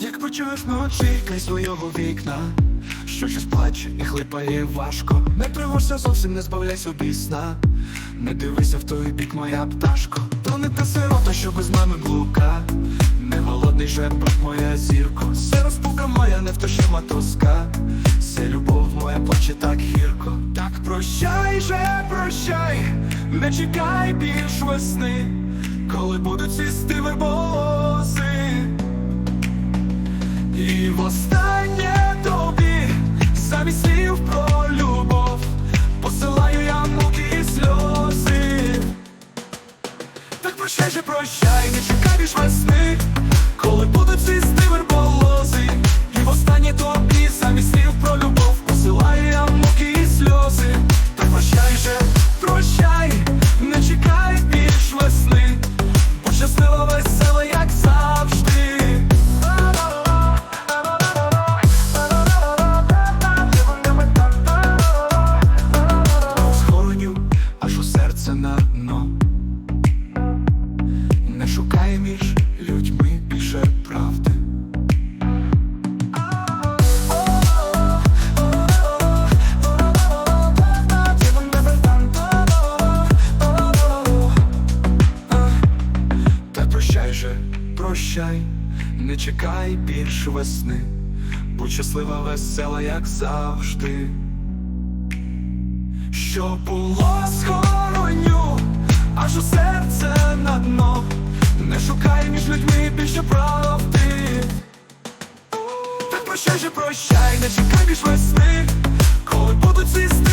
Як почуєш вночі, крізь свого вікна, що щось плаче і хлипає важко. Не тривожся зовсім не збавляйся собі сна. Не дивися в той бік, моя пташко. То не та сирота, що без мами блука. Не голодний жебрак, моя зірко. все розпука моя, невтошима тоска. все любов моя плаче так гірко. Так прощай же, прощай, не чекай більш весни коли будуть сісти вибоси, І востаннє тобі замість слів про любов посилаю я муки і сльози. Так прощай же, прощай, не чекай весни, коли будуть сісти верболози. Не між людьми більше правди Та прощай же, прощай, не чекай більше весни, будь щаслива, весела, як завжди. Що було схороню, аж у серце прощай же, прощай, не чекай більш весни, коли будуть цвісти